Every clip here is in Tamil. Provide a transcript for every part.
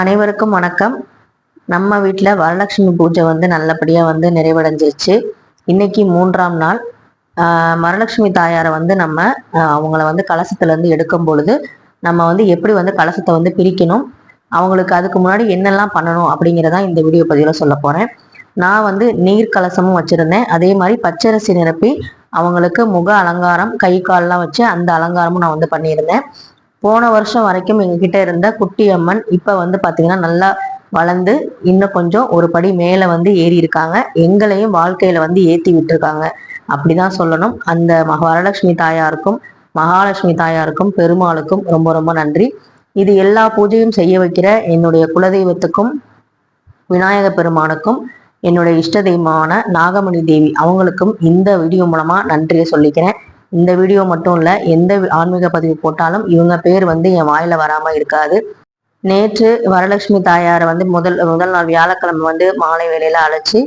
அனைவருக்கும் வணக்கம். நம்ம வீட்டில் வரலட்சுமி பூஜை வந்து நல்லபடியாக வந்து நிறைவடைஞ்சிருச்சு. இன்னைக்கு மூன்றாம் நாள். வரலட்சுமி தாயாரை வந்து நம்ம அவங்கள வந்து கலசத்துலேருந்து எடுக்கும் பொழுது நம்ம வந்து எப்படி வந்து கலசத்தை வந்து பிரிக்கணும் அவங்களுக்கு அதுக்கு முன்னாடி என்னெல்லாம் பண்ணணும் அப்படிங்கிறதான் இந்த வீடியோ பதிவில் சொல்ல போகிறேன் நான் வந்து நீர் கலசமும் வச்சுருந்தேன். அதே மாதிரி பச்சரிசி நிரப்பி அவங்களுக்கு முக அலங்காரம் கை கால்லாம் வச்சு அந்த அலங்காரமும் நான் வந்து பண்ணியிருந்தேன். போன வருஷம் வரைக்கும் எங்ககிட்ட இருந்த குட்டி அம்மன் இப்போ வந்து பார்த்தீங்கன்னா நல்லா வளர்ந்து இன்னும் கொஞ்சம் ஒரு படி மேலே வந்து ஏறி இருக்காங்க. எங்களையும் வாழ்க்கையில வந்து ஏற்றி விட்டுருக்காங்க. அப்படிதான் சொல்லணும். அந்த மக வரலட்சுமி தாயாருக்கும் மகாலட்சுமி தாயாருக்கும் பெருமாளுக்கும் ரொம்ப ரொம்ப நன்றி. இது எல்லா பூஜையும் செய்ய வைக்கிற என்னுடைய குலதெய்வத்துக்கும் விநாயக பெருமானுக்கும் என்னுடைய இஷ்ட தெய்வமான நாகமணி தேவி அவங்களுக்கும் இந்த வீடியோ மூலமா நன்றியை சொல்லிக்கிறேன். இந்த வீடியோ மட்டும் இல்லை எந்த ஆன்மீக பதிவு போட்டாலும் இவங்க பேர் வந்து என் வாயில வராமல் இருக்காது. நேற்று வரலட்சுமி தாயாரை வந்து முதல் முதல் நாள் வியாழக்கிழமை வந்து மாலை வேலையில அழைச்சி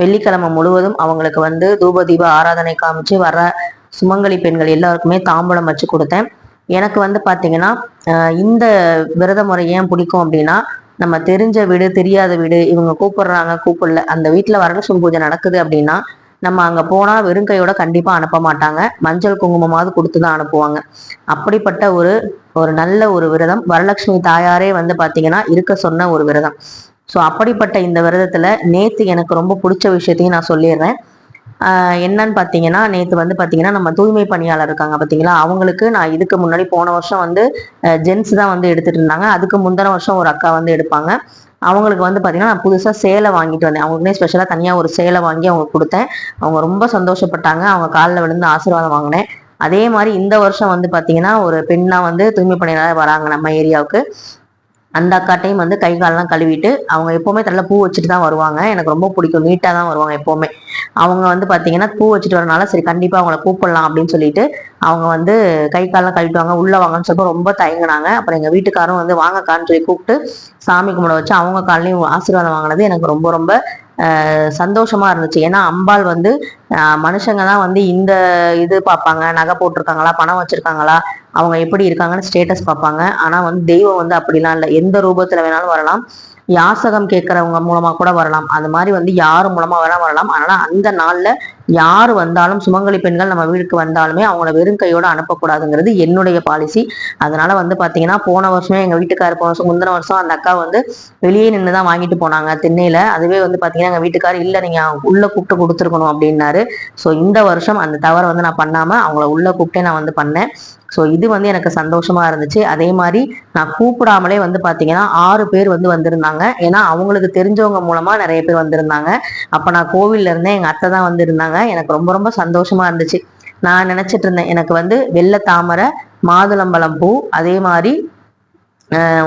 வெள்ளிக்கிழமை முழுவதும் அவங்களுக்கு வந்து தூப தீப ஆராதனை காமிச்சு வர சுமங்கலி பெண்கள் எல்லாருக்குமே தாம்பூலம் வச்சு கொடுத்தேன். எனக்கு வந்து பார்த்தீங்கன்னா இந்த விரத முறை ஏன் பிடிக்கும் அப்படின்னா நம்ம தெரிஞ்ச வீடு தெரியாத வீடு இவங்க கூப்பிடுறாங்க கூப்பிடல அந்த வீட்டில் வரலட்சுமி பூஜை நடக்குது அப்படின்னா நம்ம அங்கே போனால் வெறும் கையோட அனுப்ப மாட்டாங்க. மஞ்சள் குங்குமமாவது கொடுத்து தான் அனுப்புவாங்க. அப்படிப்பட்ட ஒரு ஒரு நல்ல ஒரு விரதம் வரலட்சுமி தாயாரே வந்து பார்த்தீங்கன்னா இருக்க சொன்ன ஒரு விரதம். ஸோ அப்படிப்பட்ட இந்த விரதத்தில் நேற்று எனக்கு ரொம்ப பிடிச்ச விஷயத்தையும் நான் சொல்லிடுறேன். என்னன்னு பார்த்தீங்கன்னா நேற்று வந்து பார்த்தீங்கன்னா நம்ம தூய்மை பணியாளர் இருக்காங்க பார்த்தீங்களா அவங்களுக்கு நான் இதுக்கு முன்னாடி போன வருஷம் வந்து ஜென்ஸ் தான் வந்து எடுத்துகிட்டு இருந்தாங்க. அதுக்கு முந்தின வருஷம் ஒரு அக்கா வந்து எடுப்பாங்க. அவங்களுக்கு வந்து பார்த்தீங்கன்னா நான் புதுசாக சேலை வாங்கிட்டு வந்தேன். அவங்களுக்குனே ஸ்பெஷலாக தனியாக ஒரு சேலை வாங்கி அவங்க கொடுத்தேன். அவங்க ரொம்ப சந்தோஷப்பட்டாங்க. அவங்க காலில் விழுந்து ஆசீர்வாதம் வாங்கினேன். அதே மாதிரி இந்த வருஷம் வந்து பார்த்தீங்கன்னா ஒரு பெண்ணா வந்து தூய்மை பணியாளர் வராங்க நம்ம ஏரியாவுக்கு. அந்த அக்காட்டையும் வந்து கை காலெல்லாம் கழுவிட்டு அவங்க எப்போவுமே தலையில் பூ வச்சுட்டு தான் வருவாங்க. எனக்கு ரொம்ப பிடிக்கும். நீட்டாக தான் வருவாங்க எப்போவுமே. அவங்க வந்து பார்த்தீங்கன்னா பூ வச்சுட்டு வரனால சரி கண்டிப்பாக அவங்கள கூப்பிடலாம் அப்படின்னு சொல்லிட்டு அவங்க வந்து கை காலெல்லாம் கழுவிட்டுவாங்க. உள்ளே வாங்கன்னு சொல்லிட்டு ரொம்ப தயங்கினாங்க. அப்புறம் எங்கள் வீட்டுக்காரும் வந்து வாங்கக்கான்னு சொல்லி கூப்பிட்டு சாமி கும்பிட வச்சு அவங்க காலையும் ஆசீர்வாதம் வாங்கினது எனக்கு ரொம்ப ரொம்ப சந்தோஷமா இருந்துச்சு. ஏன்னா அம்பாள் வந்து மனுஷங்க தான் வந்து இந்த இது பார்ப்பாங்க. நகை போட்டிருக்காங்களா? பணம் வச்சிருக்காங்களா? அவங்க எப்படி இருக்காங்கன்னு ஸ்டேட்டஸ் பார்ப்பாங்க. ஆனால் வந்து தெய்வம் வந்து அப்படிலாம் இல்லை. எந்த ரூபத்தில் வேணாலும் வரலாம். யாசகம் கேட்குறவங்க மூலமாக கூட வரலாம். அந்த மாதிரி வந்து யார் மூலமாக வேணால் வரலாம். அதனால் அந்த நாளில் யார் வந்தாலும் சுமங்கலி பெண்கள் நம்ம வீட்டுக்கு வந்தாலுமே அவங்கள வெறும் கையோடு அனுப்பக்கூடாதுங்கிறது என்னுடைய பாலிசி அதனால் வந்து பார்த்தீங்கன்னா போன வருஷமே எங்கள் வீட்டுக்கார் போன வருஷம் முந்தின வருஷம் அந்த அக்கா வந்து வெளியே நின்று தான் வாங்கிட்டு போனாங்க திண்ணையில். அதுவே வந்து பார்த்தீங்கன்னா எங்கள் வீட்டுக்கார் இல்லை நீங்கள் உள்ளே கூப்பிட்டு கொடுத்துருக்கணும் அப்படின்னாரு. ஸோ இந்த வருஷம் அந்த தவறை வந்து நான் பண்ணாமல் அவங்கள உள்ளே கூப்பிட்டே நான் வந்து பண்ணேன். ஸோ இது வந்து எனக்கு சந்தோஷமா இருந்துச்சு. அதே மாதிரி நான் கூப்பிடாமலே வந்து பார்த்தீங்கன்னா ஆறு பேர் வந்து வந்திருந்தாங்க. ஏன்னா அவங்களுக்கு தெரிஞ்சவங்க மூலமா நிறைய பேர் வந்திருந்தாங்க. அப்போ நான் கோவில்ல இருந்தேன். எங்கள் அத்தை தான் வந்திருந்தாங்க எனக்கு ரொம்ப ரொம்ப சந்தோஷமா இருந்துச்சு. நான் நினைச்சிட்டு இருந்தேன். எனக்கு வந்து வெள்ளை தாமரை மாதுளம்பழம் பூ அதே மாதிரி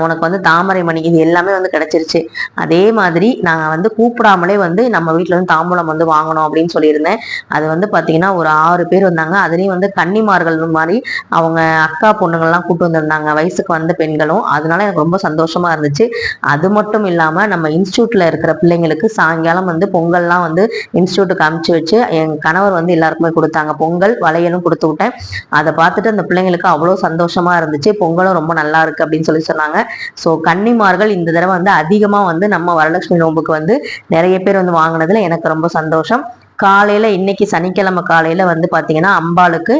உனக்கு வந்து தாமரை மணி இது எல்லாமே வந்து கிடைச்சிருச்சு. அதே மாதிரி நாங்கள் வந்து கூப்பிடாமலே வந்து நம்ம வீட்டில் வந்து தாம்பூலம் வந்து வாங்கணும் அப்படின்னு சொல்லியிருந்தேன். அது வந்து பார்த்தீங்கன்னா ஒரு ஆறு பேர் வந்தாங்க. அதுலேயும் வந்து கன்னிமார்கள் மாதிரி அவங்க அக்கா பொண்ணுங்கள்லாம் கூப்பிட்டு வந்திருந்தாங்க. வயசுக்கு வந்த பெண்களும். அதனால எனக்கு ரொம்ப சந்தோஷமா இருந்துச்சு. அது மட்டும் இல்லாமல் நம்ம இன்ஸ்டியூட்டில் இருக்கிற பிள்ளைங்களுக்கு சாயங்காலம் வந்து பொங்கல்லாம் வந்து இன்ஸ்டியூட்டுக்கு அமுச்சு வச்சு என் கணவர் வந்து எல்லாருக்குமே கொடுத்தாங்க. பொங்கல் வளையலும் கொடுத்து விட்டேன். அதை பார்த்துட்டு அந்த பிள்ளைங்களுக்கு அவ்வளோ சந்தோஷமா இருந்துச்சு. பொங்கலும் ரொம்ப நல்லா இருக்கு அப்படின்னு சொல்லி சொன்னாங்க. ஸோ கன்னிமார்கள் இந்த தடவை வந்து அதிகமாக வந்து நம்ம வரலட்சுமி நோம்புக்கு வந்து நிறைய பேர் வந்து வாங்கினதுல எனக்கு ரொம்ப சந்தோஷம். காலையில் இன்னைக்கு சனிக்கிழமை காலையில் வந்து பார்த்தீங்கன்னா அம்பாளுக்கு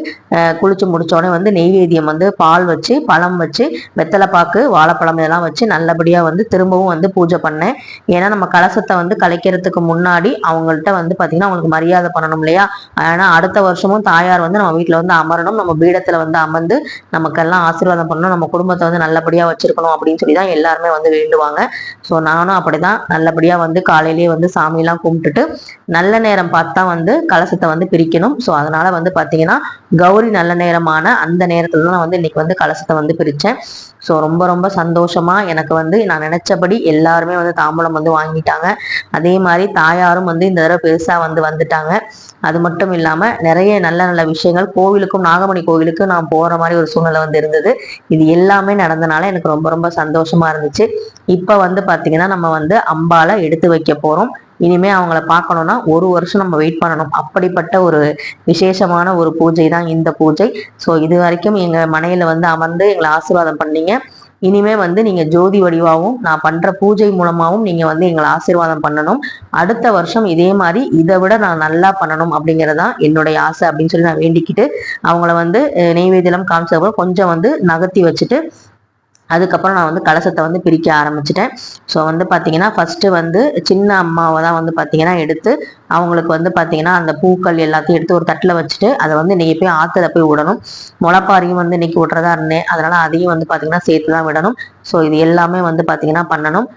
குளிச்சு முடித்தோடனே வந்து நெய்வேத்தியம் வந்து பால் வச்சு பழம் வச்சு வெத்தலைப்பாக்கு வாழைப்பழம் இதெல்லாம் வச்சு நல்லபடியாக வந்து திரும்பவும் வந்து பூஜை பண்ணேன். ஏன்னா நம்ம கலசத்தை வந்து கலைக்கிறதுக்கு முன்னாடி அவங்கள்ட்ட வந்து பார்த்தீங்கன்னா அவங்களுக்கு மரியாதை பண்ணணும் இல்லையா? ஏன்னா அடுத்த வருஷமும் தாயார் வந்து நம்ம வீட்டில் வந்து அமரணும். நம்ம பீடத்தில் வந்து அமர்ந்து நமக்கெல்லாம் ஆசீர்வாதம் பண்ணணும். நம்ம குடும்பத்தை வந்து நல்லபடியாக வச்சிருக்கணும் அப்படின்னு சொல்லி தான் எல்லாருமே வந்து வேண்டுவாங்க. ஸோ நானும் அப்படிதான் நல்லபடியாக வந்து காலையிலேயே வந்து சாமியெல்லாம் கும்பிட்டுட்டு நல்ல நேரம் பார்த்து பார்த்தா தான் வந்து கலசத்தை வந்து பிரிக்கணும். ஸோ அதனால வந்து பார்த்தீங்கன்னா கௌரி நல்ல நேரமான அந்த நேரத்துல தான் நான் வந்து இன்னைக்கு வந்து கலசத்தை வந்து பிரித்தேன் ஸோ ரொம்ப ரொம்ப சந்தோஷமா எனக்கு வந்து நான் நினச்சபடி எல்லாருமே வந்து தாம்பூலம் வந்து வாங்கிட்டாங்க. அதே மாதிரி தாயாரும் வந்து இந்த தடவை பெருசாக வந்து வந்துட்டாங்க. அது மட்டும் இல்லாமல் நிறைய நல்ல நல்ல விஷயங்கள். கோவிலுக்கும் நாகமணி கோவிலுக்கும் நான் போகிற மாதிரி ஒரு சூழ்நிலை வந்து இருந்தது. இது எல்லாமே நடந்தனால எனக்கு ரொம்ப ரொம்ப சந்தோஷமாக இருந்துச்சு. இப்போ வந்து பார்த்திங்கன்னா நம்ம வந்து அம்பால எடுத்து வைக்க போகிறோம் இனிமே அவங்கள பார்க்கணும்னா ஒரு வருஷம் நம்ம வெயிட் பண்ணணும். அப்படிப்பட்ட ஒரு விசேஷமான ஒரு பூஜை தான் இந்த பூஜை. ஸோ இது வரைக்கும் எங்கள் மனையில் வந்து அமர்ந்து எங்களை ஆசீர்வாதம் பண்ணீங்க. இனிமே வந்து நீங்க ஜோதி வடிவாகவும் நான் பண்ற பூஜை மூலமாகவும் நீங்க வந்து எங்களை ஆசீர்வாதம் பண்ணணும். அடுத்த வருஷம் இதே மாதிரி இதை விட நான் நல்லா பண்ணணும் அப்படிங்கறதான் என்னுடைய ஆசை அப்படின்னு சொல்லி நான் வேண்டிக்கிட்டு அவங்கள வந்து நெய்வேதியம் காமிச்சப்போ கொஞ்சம் வந்து நகர்த்தி வச்சுட்டு அதுக்கப்புறம் நான் வந்து கலசத்தை வந்து பிரிக்க ஆரம்பிச்சிட்டேன். ஸோ வந்து பார்த்தீங்கன்னா ஃபஸ்ட்டு வந்து சின்ன அம்மாவை தான் வந்து பார்த்தீங்கன்னா எடுத்து அவங்களுக்கு வந்து பார்த்தீங்கன்னா அந்த பூக்கள் எல்லாத்தையும் எடுத்து ஒரு தட்டில் வச்சுட்டு அதை வந்து இன்றைக்கி போய் ஆற்றுல போய் விடணும். முளைப்பாரியும் வந்து இன்னைக்கு விட்றதா இருந்தேன். அதனால் அதையும் வந்து பார்த்தீங்கன்னா சேர்த்து தான் விடணும். ஸோ இது எல்லாமே வந்து பார்த்தீங்கன்னா பண்ணணும்.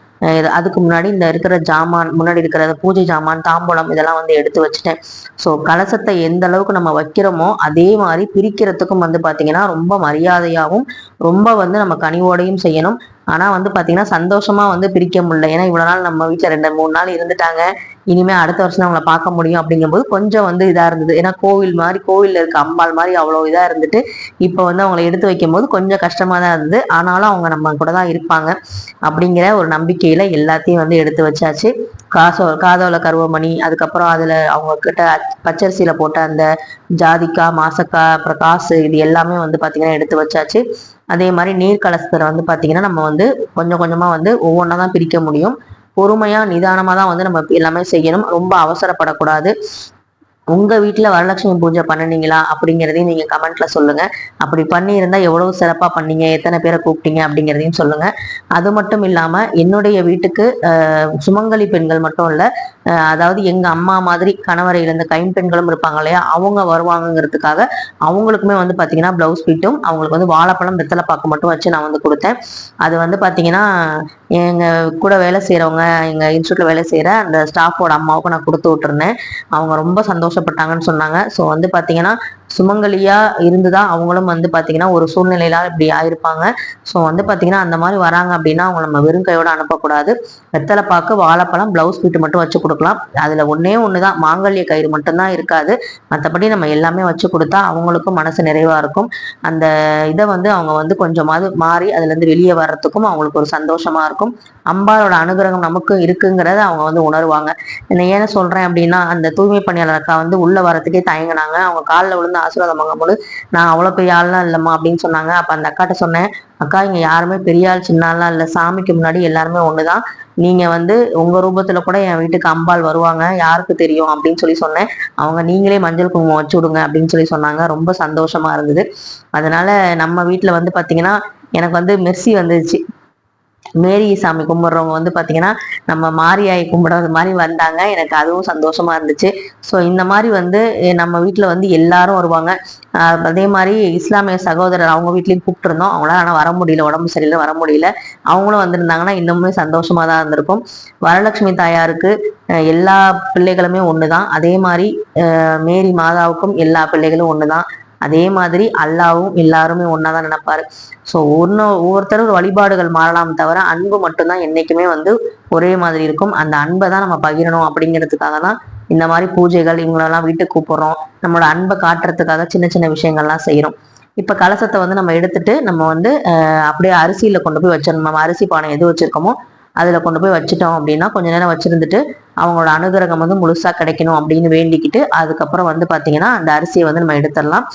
அதுக்கு முன்னாடி இந்த இருக்கிற ஜாமான் முன்னாடி இருக்கிற பூஜை ஜாமான் தாம்பூலம் இதெல்லாம் வந்து எடுத்து வச்சுட்டேன். ஸோ கலசத்தை எந்த அளவுக்கு நம்ம வைக்கிறோமோ அதே மாதிரி பிரிக்கிறதுக்கும் வந்து பார்த்தீங்கன்னா ரொம்ப மரியாதையாகவும் ரொம்ப வந்து நம்ம கனிவோடையும் செய்யணும். ஆனால் வந்து பார்த்தீங்கன்னா சந்தோஷமாக வந்து பிரிக்க முடியல. ஏன்னா இவ்வளோ நாள் நம்ம வீட்டில் ரெண்டு மூணு நாள் இருந்துட்டாங்க. இனிமே அடுத்த வருஷம் அவங்கள பார்க்க முடியும் அப்படிங்கும்போது கொஞ்சம் வந்து இதா இருந்தது. ஏன்னா கோவில் மாதிரி கோவில்ல இருக்க அம்பாள் மாதிரி அவ்வளோ இதா இருந்துட்டு இப்போ வந்து அவங்கள எடுத்து வைக்கும் போது கொஞ்சம் கஷ்டமா தான் இருந்தது. ஆனாலும் அவங்க நம்ம கூட தான் இருப்பாங்க அப்படிங்கிற ஒரு நம்பிக்கையில எல்லாத்தையும் வந்து எடுத்து வச்சாச்சு. காசோ காதோல கருவமணி அதுக்கப்புறம் அதுல அவங்க கிட்ட பச்சரிசியில போட்ட அந்த ஜாதிக்காய் மாசக்காய் அப்புறம் காசு இது எல்லாமே வந்து பாத்தீங்கன்னா எடுத்து வச்சாச்சு. அதே மாதிரி நீர் கலசத்தில் வந்து பாத்தீங்கன்னா நம்ம வந்து கொஞ்சம் கொஞ்சமா வந்து ஒவ்வொன்றா தான் பிரிக்க முடியும். பொறுமையா நிதானமா தான் வந்து நம்ம எல்லாமே செய்யணும். ரொம்ப அவசரப்படக்கூடாது. உங்க வீட்டுல வரலட்சுமி பூஜை பண்ணுனீங்களா அப்படிங்கிறதையும் நீங்க கமெண்ட்ல சொல்லுங்க. அப்படி பண்ணியிருந்தா எவ்வளவு சிறப்பா பண்ணீங்க எத்தனை பேரை கூப்பிட்டீங்க அப்படிங்கிறதையும் சொல்லுங்க. அது மட்டும் இல்லாம என்னுடைய வீட்டுக்கு சுமங்கலி பெண்கள் மட்டும் இல்ல அதாவது எங்க அம்மா மாதிரி கணவரை இழந்த கைம்பெண்களும் இருப்பாங்க இல்லையா? அவங்க வருவாங்கங்கிறதுக்காக அவங்களுக்குமே வந்து பாத்தீங்கன்னா பிளவுஸ் பிட்டும் அவங்களுக்கு வந்து வாழைப்பழம் வெத்தலை பாக்கு மட்டும் வச்சு நான் வந்து கொடுத்தேன். அது வந்து பாத்தீங்கன்னா எங்கள் கூட வேலை செய்கிறவங்க எங்கள் இன்ஸ்டியூட்ல வேலை செய்கிற அந்த ஸ்டாஃபோட அம்மாவுக்கு நான் கொடுத்து விட்டுருந்தேன். அவங்க ரொம்ப சந்தோஷப்பட்டாங்கன்னு சொன்னாங்க. ஸோ வந்து பார்த்தீங்கன்னா சுமங்கலியா இருந்துதான் அவங்களும் வந்து பாத்தீங்கன்னா ஒரு சூழ்நிலையில இப்படி ஆயிருப்பாங்க. ஸோ வந்து பாத்தீங்கன்னா அந்த மாதிரி வராங்க அப்படின்னா அவங்க நம்ம வெறும் கையோட அனுப்பக்கூடாது. வெத்தலை பாக்கு வாழைப்பழம் பிளவுஸ் பீட்டு மட்டும் வச்சு கொடுக்கலாம். அதுல ஒன்னே ஒண்ணுதான். மாங்கல்ய கயிறு மட்டும்தான் இருக்காது. மற்றபடி நம்ம எல்லாமே வச்சு கொடுத்தா அவங்களுக்கும் மனசு நிறைவா இருக்கும். அந்த இதை வந்து அவங்க வந்து கொஞ்சமாவது மாறி அதுல இருந்து வெளியே வர்றதுக்கும் அவங்களுக்கு ஒரு சந்தோஷமா இருக்கும். அம்பாளோட அனுகிரகம் நமக்கு இருக்குங்கிறத அவங்க வந்து உணர்வாங்க. என்ன ஏன் சொல்றேன் அப்படின்னா அந்த தூய்மை பணியாளர் அக்கா வந்து உள்ள வரத்துக்கே தயங்கினாங்க. அவங்க காலில் விழுந்து ஆசீர்வாதம் வாங்கும்போது நான் அவ்வளோ பெரிய ஆள்லாம் இல்லைம்மா அப்படின்னு சொன்னாங்க. அப்போ அந்த அக்காட்ட சொன்னேன் அக்கா இங்கே யாருமே பெரிய ஆள் சின்ன ஆள்லாம் இல்லை. சாமிக்கு முன்னாடி எல்லாருமே ஒன்றுதான் நீங்கள் வந்து உங்கள் ரூபத்தில் கூட என் வீட்டுக்கு அம்பாள் வருவாங்க. யாருக்கு தெரியும்? அப்படின்னு சொல்லி சொன்னேன். அவங்க நீங்களே மஞ்சள் குங்குமம் வச்சு விடுங்க அப்படின்னு சொல்லி சொன்னாங்க. ரொம்ப சந்தோஷமா இருந்தது. அதனால நம்ம வீட்டில் வந்து பார்த்தீங்கன்னா எனக்கு வந்து மெர்சி வந்துச்சு மேரி சாமி கும்பிட்றவங்க வந்து பார்த்தீங்கன்னா நம்ம மாரியாய் கும்பிடுறது மாதிரி வந்தாங்க. எனக்கு அதுவும் சந்தோஷமா இருந்துச்சு. ஸோ இந்த மாதிரி வந்து நம்ம வீட்டில் வந்து எல்லாரும் வருவாங்க. அதே மாதிரி இஸ்லாமிய சகோதரர் அவங்க வீட்லையும் கூப்பிட்டுருந்தோம். அவங்களால ஆனால் வர முடியல உடம்பு சரியில்லை வர முடியல. அவங்களும் வந்திருந்தாங்கன்னா இன்னுமே சந்தோஷமா தான் இருந்திருக்கும் வரலட்சுமி தாயாருக்கு எல்லா பிள்ளைகளுமே ஒண்ணுதான். அதே மாதிரி மேரி மாதாவுக்கும் எல்லா பிள்ளைகளும் ஒண்ணுதான். அதே மாதிரி அல்லாவும் எல்லாருமே ஒன்னாதான் நினைப்பாரு. ஸோ ஒன்று ஒவ்வொருத்தரும் வழிபாடுகள் மாறலாம் தவிர அன்பு மட்டும்தான் என்னைக்குமே வந்து ஒரே மாதிரி இருக்கும். அந்த அன்பை தான் நம்ம பகிரணும் அப்படிங்கிறதுக்காக தான் இந்த மாதிரி பூஜைகள் இவங்களெல்லாம் வீட்டுக்கு கூப்பிடுறோம். நம்மளோட அன்பை காட்டுறதுக்காக சின்ன சின்ன விஷயங்கள்லாம் செய்யறோம் இப்போ கலசத்தை வந்து நம்ம எடுத்துட்டு நம்ம வந்து அப்படியே அரிசியில கொண்டு போய் வச்சிடணும். நம்ம அரிசி பானை எது வச்சிருக்கோமோ அதில் கொண்டு போய் வச்சுட்டோம் அப்படின்னா கொஞ்ச நேரம் வச்சுருந்துட்டு அவங்களோட அனுகிரகம் வந்து முழுசாக கிடைக்கணும் அப்படின்னு வேண்டிக்கிட்டு அதுக்கப்புறம் வந்து பார்த்தீங்கன்னா அந்த அரிசியை வந்து நம்ம எடுத்துடலாம்.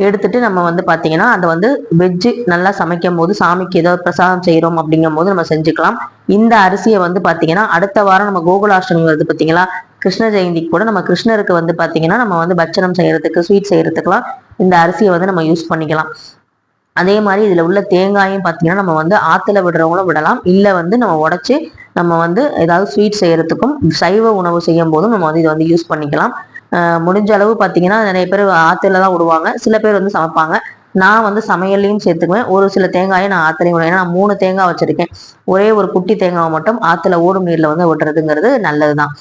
எடுத்துட்டு நம்ம வந்து பார்த்தீங்கன்னா அதை வந்து வெஜ்ஜு நல்லா சமைக்கும் போது சாமிக்கு ஏதோ பிரசாதம் செய்கிறோம் அப்படிங்கும் போது நம்ம செஞ்சுக்கலாம். இந்த அரிசியை வந்து பார்த்தீங்கன்னா அடுத்த வாரம் நம்ம கோகுலாஷ்டமி வருது பார்த்தீங்களா கிருஷ்ண ஜெயந்திக்கு கூட நம்ம கிருஷ்ணருக்கு வந்து பார்த்தீங்கன்னா நம்ம வந்து பட்சணம் செய்கிறதுக்கு ஸ்வீட் செய்கிறதுக்குலாம் இந்த அரிசியை வந்து நம்ம யூஸ் பண்ணிக்கலாம். அதே மாதிரி இதில் உள்ள தேங்காயும் பார்த்தீங்கன்னா நம்ம வந்து ஆற்றுல விடுறவங்களும் விடலாம். இல்லை வந்து நம்ம உடச்சி நம்ம வந்து ஏதாவது ஸ்வீட் செய்கிறதுக்கும் சைவ உணவு செய்யும் போதும் நம்ம வந்து இதை வந்து யூஸ் பண்ணிக்கலாம். முடிஞ்ச அளவு பார்த்தீங்கன்னா நிறைய பேர் ஆற்றுல தான் விடுவாங்க சில பேர் வந்து சமைப்பாங்க. நான் வந்து சமையல்லையும் சேர்த்துக்குவேன். ஒரு சில தேங்காயை நான் ஆற்றுலையும் விடுவேன். ஏன்னா நான் மூணு தேங்காய் வச்சுருக்கேன். ஒரே ஒரு குட்டி தேங்காவை மட்டும் ஆற்றுல ஓடும் நீரில் வந்து விடுறதுங்கிறது நல்லது தான்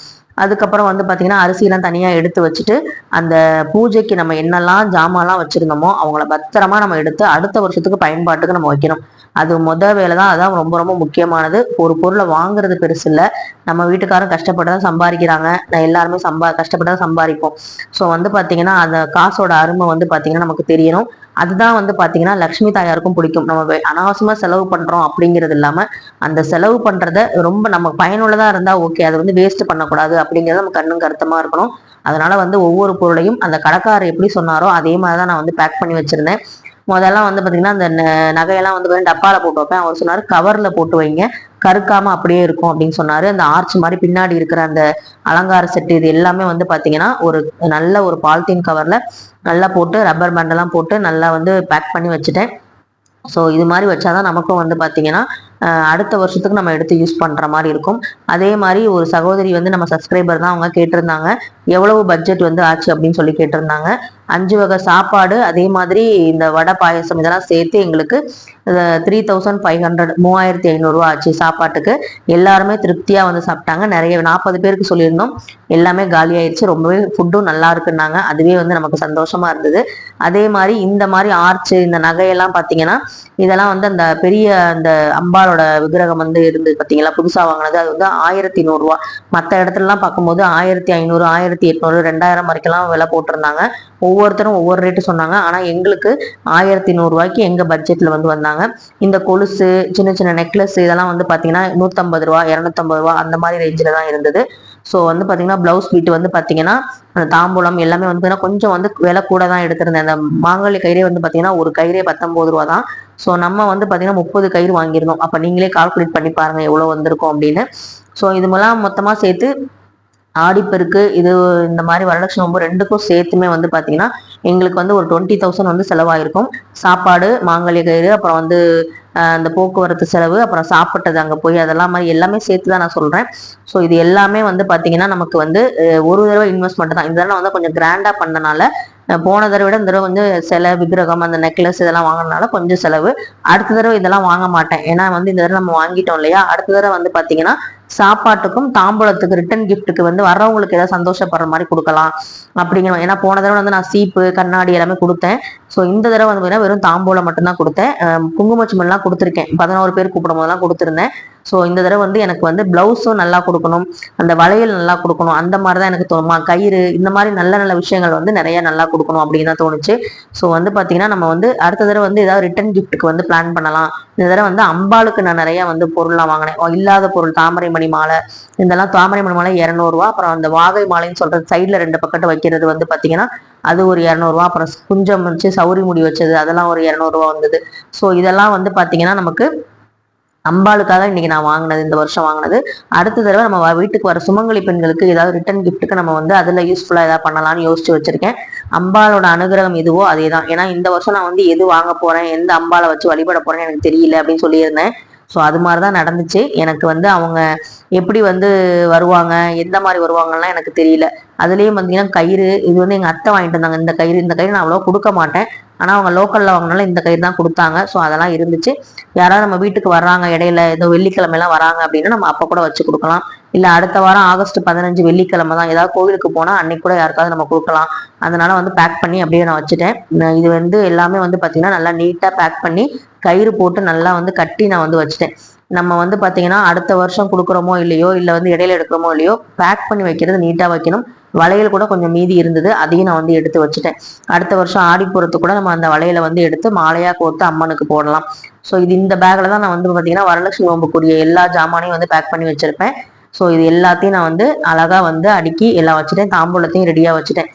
அதுக்கப்புறம் வந்து பார்த்திங்கன்னா அரிசியெலாம் தனியாக எடுத்து வச்சுட்டு அந்த பூஜைக்கு நம்ம என்னெல்லாம் ஜாமான்லாம் வச்சுருந்தோமோ அவங்கள பத்திரமா நம்ம எடுத்து அடுத்த வருஷத்துக்கு பயன்பாட்டுக்கு நம்ம வைக்கணும். அது முத வேலை தான் அதான் ரொம்ப ரொம்ப முக்கியமானது. ஒரு பொருளை வாங்குறது பெருசு இல்லை. நம்ம வீட்டுக்காரன் கஷ்டப்பட்டு தான் சம்பாதிக்கிறாங்க. நான் எல்லாருமே சம்பா கஷ்டப்பட்டு தான் சம்பாதிப்போம். ஸோ வந்து பார்த்திங்கன்னா அந்த காசோட அருமை வந்து பார்த்திங்கன்னா நமக்கு தெரியணும். அதுதான் வந்து பார்த்தீங்கன்னா லக்ஷ்மி தாயாருக்கும் பிடிக்கும். நம்ம அனாவசியமாக செலவு பண்ணுறோம் அப்படிங்கிறது இல்லாமல் அந்த செலவு பண்ணுறத ரொம்ப நமக்கு பயனுள்ளதாக இருந்தால் ஓகே அதை வந்து வேஸ்ட் பண்ணக்கூடாது அப்படிங்கிறது நம்ம கண்ணும் கருத்தமாக இருக்கணும். அதனால வந்து ஒவ்வொரு பொருளையும் அந்த கடைக்காரர் எப்படி சொன்னாரோ அதே மாதிரி தான் நான் வந்து பேக் பண்ணி வச்சிருந்தேன். முதல்லாம் வந்து பார்த்தீங்கன்னா அந்த ந- நகையெல்லாம் வந்து பார்த்தீங்கன்னா டப்பாவில் போட்டு வைப்பேன். அவர் சொன்னார் கவரில் போட்டு வைங்க. கருக்காம அப்படியே இருக்கும் அப்படின்னு சொன்னாரு. அந்த ஆர்ச் மாதிரி பின்னாடி இருக்கிற அந்த அலங்கார செட்டு இது எல்லாமே வந்து பாத்தீங்கன்னா ஒரு நல்ல ஒரு பாலித்தீன் கவர்ல நல்லா போட்டு ரப்பர் பேண்டெல்லாம் போட்டு நல்லா வந்து பேக் பண்ணி வச்சுட்டேன். ஸோ இது மாதிரி வச்சாதான் நமக்கும் வந்து பார்த்தீங்கன்னா அடுத்த வருஷத்துக்கு நம்ம எடுத்து யூஸ் பண்ணுற மாதிரி இருக்கும். அதே மாதிரி ஒரு சகோதரி வந்து நம்ம சப்ஸ்கிரைபர் தான் அவங்க கேட்டிருந்தாங்க. எவ்வளவு பட்ஜெட் வந்து ஆச்சு அப்படின்னு சொல்லி கேட்டிருந்தாங்க. அஞ்சு வகை சாப்பாடு அதே மாதிரி இந்த வடை பாயசம் இதெல்லாம் சேர்த்து எங்களுக்கு த்ரீ தௌசண்ட் ஃபைவ் ஹண்ட்ரட் மூவாயிரத்தி ஐநூறுரூவா ஆச்சு சாப்பாட்டுக்கு. எல்லாருமே திருப்தியாக வந்து சாப்பிட்டாங்க. நிறைய நாற்பது பேருக்கு சொல்லியிருந்தோம். எல்லாமே காலி ஆயிடுச்சு ரொம்பவே ஃபுட்டும் நல்லா இருக்குன்னாங்க. அதுவே வந்து நமக்கு சந்தோஷமா இருந்தது. அதே மாதிரி இந்த மாதிரி ஆர்ச்சு இந்த நகையெல்லாம் பார்த்தீங்கன்னா இதெல்லாம் வந்து அந்த பெரிய அந்த அம்பாலோட விக்கிரகம் வந்து இருந்து பார்த்தீங்களா புதுசாக வாங்கினது. அது வந்து ஆயிரத்தி நூறுரூவா மற்ற இடத்துலலாம் பார்க்கும்போது ஆயிரத்தி ஐநூறு ஆயிரத்தி ஆயிரத்தி எட்நூறு ரெண்டாயிரம் வரைக்கும்லாம் விலை போட்டிருந்தாங்க. ஒவ்வொருத்தரும் ஒவ்வொரு ரேட்டு சொன்னாங்க. ஆனால் எங்களுக்கு ஆயிரத்தி நூறுரூவாய்க்கு எங்கள் பட்ஜெட்டில் வந்து வந்தாங்க. இந்த கொலுசு சின்ன சின்ன நெக்லஸ் இதெல்லாம் வந்து பார்த்தீங்கன்னா நூற்றம்பது ரூபா இரநூத்தம்பது ரூபா அந்த மாதிரி ரேஞ்சில் தான் இருந்தது. ஸோ வந்து பார்த்தீங்கன்னா ப்ளவுஸ் வீட்டு வந்து பார்த்தீங்கன்னா அந்த தாம்பூலம் எல்லாமே வந்து பார்த்தீங்கன்னா கொஞ்சம் வந்து விலை கூட தான் எடுத்திருந்தேன். அந்த மாங்கல்ய கயிறே வந்து பார்த்தீங்கன்னா ஒரு கயிறே பத்தொம்பது ரூபா தான். ஸோ நம்ம வந்து பார்த்தீங்கன்னா முப்பது கயிறு வாங்கியிருந்தோம். அப்போ நீங்களே கால்குலேட் பண்ணி பாருங்கள் எவ்வளோ வந்திருக்கும் அப்படின்னு. ஸோ இதுமெல்லாம் மொத்தமாக சேர்த்து ஆடிப்பெருக்கு இது இந்த மாதிரி வரலட்சுமி நோம்பு ரெண்டுக்கும் சேர்த்துமே வந்து பார்த்தீங்கன்னா எங்களுக்கு வந்து ஒரு டுவெண்ட்டி தௌசண்ட் வந்து செலவாயிருக்கும். சாப்பாடு மாங்கல்ய கயிறு அப்புறம் வந்து அந்த போக்குவரத்து செலவு அப்புறம் சாப்பிட்டது அங்கே போய் அதெல்லாம் மாதிரி எல்லாமே சேர்த்து தான் நான் சொல்கிறேன் ஸோ இது எல்லாமே வந்து பார்த்தீங்கன்னா நமக்கு வந்து ஒரு தடவை இன்வெஸ்ட்மெண்ட் தான். இந்த தடவை வந்து கொஞ்சம் கிராண்டாக பண்ணனால போன தடவை விட இந்த தடவை வந்து சில விக்கிரகம் அந்த நெக்லஸ் இதெல்லாம் வாங்கினால கொஞ்சம் செலவு. அடுத்த தடவை இதெல்லாம் வாங்க மாட்டேன். ஏன்னா வந்து இந்த தடவை நம்ம வாங்கிட்டோம் இல்லையா? அடுத்த தடவை வந்து பார்த்தீங்கன்னா சாப்பாட்டுக்கும் தாம்பூலத்துக்கு ரிட்டன் கிஃப்ட்டுக்கு வந்து வர்றவங்களுக்கு ஏதாவது சந்தோஷப்படுற மாதிரி கொடுக்கலாம். அப்படிங்கிற ஏன்னா போன தடவை வந்து நான் சீப்பு கண்ணாடி எல்லாமே கொடுத்தேன். ஸோ இந்த தடவை வந்து பார்த்தீங்கன்னா வெறும் தாம்பூலம் மட்டும்தான் கொடுத்தேன். குங்குமச்சுமெல்லாம் கொடுத்துருக்கேன். பதினோரு பேர் கூப்பிடும் போதெல்லாம் கொடுத்துருந்தேன். ஸோ இந்த தடவை வந்து எனக்கு வந்து பிளவுஸும் நல்லா கொடுக்கணும். அந்த வளையல் நல்லா கொடுக்கணும். அந்த மாதிரி தான் எனக்கு தோணுமா? கயிறு இந்த மாதிரி நல்ல நல்ல விஷயங்கள் வந்து நிறைய நல்லா கொடுக்கணும் அப்படின்னு தான் தோணுச்சு. ஸோ வந்து பார்த்தீங்கன்னா நம்ம வந்து அடுத்த தடவை வந்து ஏதாவது ரிட்டர்ன் கிஃப்ட்டுக்கு வந்து பிளான் பண்ணலாம். இந்த தடவை வந்து அம்பாளுக்கு நான் நிறைய வந்து பொருள்லாம் வாங்கினேன். இல்லாத பொருள் தாமரை மணி மாலை. இதெல்லாம் தாமரை மணி மாலை இரநூறுவா. அப்புறம் அந்த வாகை மாலைன்னு சொல்றது சைடில் ரெண்டு பக்கத்து வைக்கிறது வந்து பார்த்தீங்கன்னா அது ஒரு இரநூறுவா. அப்புறம் குஞ்சம் வச்சு சௌரி முடி வச்சது அதெல்லாம் ஒரு இரநூறுவா வந்தது. ஸோ இதெல்லாம் வந்து பார்த்தீங்கன்னா நமக்கு அம்பாளுக்காக இன்னைக்கு நான் வாங்கினது இந்த வருஷம் வாங்கினது. அடுத்த தடவை நம்ம வீட்டுக்கு வர சுமங்கலி பெண்களுக்கு ஏதாவது ரிட்டன் கிஃப்ட்டுக்கு நம்ம வந்து அதில் யூஸ்ஃபுல்லாக ஏதாவது பண்ணலாம்னு யோசிச்சு வச்சிருக்கேன். அம்பாளோட அனுகிரகம் எதுவோ அதே தான் ஏன்னா இந்த வருஷம் நான் வந்து எது வாங்க போறேன் எந்த அம்பாளை வச்சு வழிபட போறேன்னு எனக்கு தெரியல அப்படின்னு சொல்லியிருந்தேன். ஸோ அது மாதிரி தான் நடந்துச்சு. எனக்கு வந்து அவங்க எப்படி வந்து வருவாங்க எந்த மாதிரி வருவாங்கலாம் எனக்கு தெரியல. அதுலேயும் பார்த்தீங்கன்னா கயிறு இது வந்து எங்கள் அத்தை வாங்கிட்டு வந்தாங்க. இந்த கயிறு இந்த கயிறு நான் அவ்வளோ கொடுக்க மாட்டேன். ஆனால் அவங்க லோக்கலில் வாங்கினால இந்த கயிறு தான் கொடுத்தாங்க. ஸோ அதெல்லாம் இருந்துச்சு. யாராவது நம்ம வீட்டுக்கு வர்றாங்க இடையில ஏதோ வெள்ளிக்கிழமைலாம் வராங்க அப்படின்னா நம்ம அப்போ கூட வச்சு கொடுக்கலாம். இல்லை அடுத்த வாரம் ஆகஸ்ட் பதினஞ்சு வெள்ளிக்கிழமை தான் ஏதாவது கோவிலுக்கு போனால் அன்னைக்கு கூட யாருக்காவது நம்ம கொடுக்கலாம். அதனால வந்து பேக் பண்ணி அப்படியே நான் வச்சுட்டேன். இது வந்து எல்லாமே வந்து பார்த்தீங்கன்னா நல்லா நீட்டாக பேக் பண்ணி கயிறு போட்டு நல்லா வந்து கட்டி நான் வந்து வச்சுட்டேன். நம்ம வந்து பார்த்தீங்கன்னா அடுத்த வருஷம் கொடுக்குறோமோ இல்லையோ இல்லை வந்து இடையில எடுக்கிறோமோ இல்லையோ பேக் பண்ணி வைக்கிறது நீட்டாக வைக்கணும். வளையல் கூட கொஞ்சம் மீதி இருந்தது. அதையும் நான் வந்து எடுத்து வச்சுட்டேன். அடுத்த வருஷம் ஆடிப்புறத்து கூட நம்ம அந்த வளையலை வந்து எடுத்து மாலையாக கோர்த்து அம்மனுக்கு போடலாம். ஸோ இது இந்த பேக்கில் தான் நான் வந்து பார்த்தீங்கன்னா வரலட்சுமி நோம்புக்குரிய எல்லா ஜாமானையும் வந்து பேக் பண்ணி வச்சுருப்பேன். ஸோ இது எல்லாத்தையும் நான் வந்து அழகாக வந்து அடுக்கி எல்லாம் வச்சுட்டேன். தாம்பூலத்தையும் ரெடியாக வச்சுட்டேன்.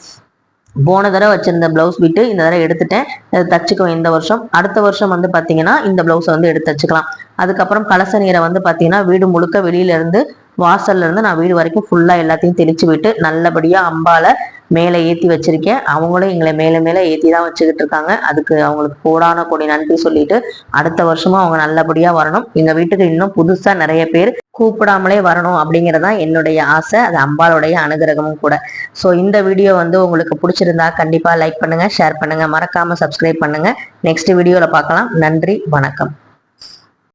போன தடவை வச்சிருந்த பிளவுஸ் விட்டு இந்த தடவை எடுத்துட்டேன். அதை தச்சுக்குவேன் இந்த வருஷம். அடுத்த வருஷம் வந்து பார்த்தீங்கன்னா இந்த பிளவுஸை வந்து எடுத்து தச்சுக்கலாம். அதுக்கப்புறம் கலச நீரை வந்து பார்த்தீங்கன்னா வீடு முழுக்க வெளியில இருந்து வாசல்ல இருந்து நான் வீடு வரைக்கும் ஃபுல்லா எல்லாத்தையும் தெளிச்சு விட்டு நல்லபடியா அம்பால மேலே ஏத்தி வச்சிருக்கேன். அவங்களும் எங்களை மேலே மேலே ஏத்தி தான் வச்சுக்கிட்டு இருக்காங்க. அதுக்கு அவங்களுக்கு கோடான கொடி நன்றி சொல்லிட்டு அடுத்த வருஷமும் அவங்க நல்லபடியா வரணும். எங்க வீட்டுக்கு இன்னும் புதுசா நிறைய பேர் கூப்பிடாமலே வரணும் அப்படிங்கறதுதான் என்னுடைய ஆசை. அது அம்பாளுடைய அனுகிரகமும் கூட. ஸோ இந்த வீடியோ வந்து உங்களுக்கு பிடிச்சிருந்தா கண்டிப்பாக லைக் பண்ணுங்கள் ஷேர் பண்ணுங்கள் மறக்காமல் சப்ஸ்கிரைப் பண்ணுங்கள் நெக்ஸ்ட் வீடியோவில் பார்க்கலாம். நன்றி வணக்கம்.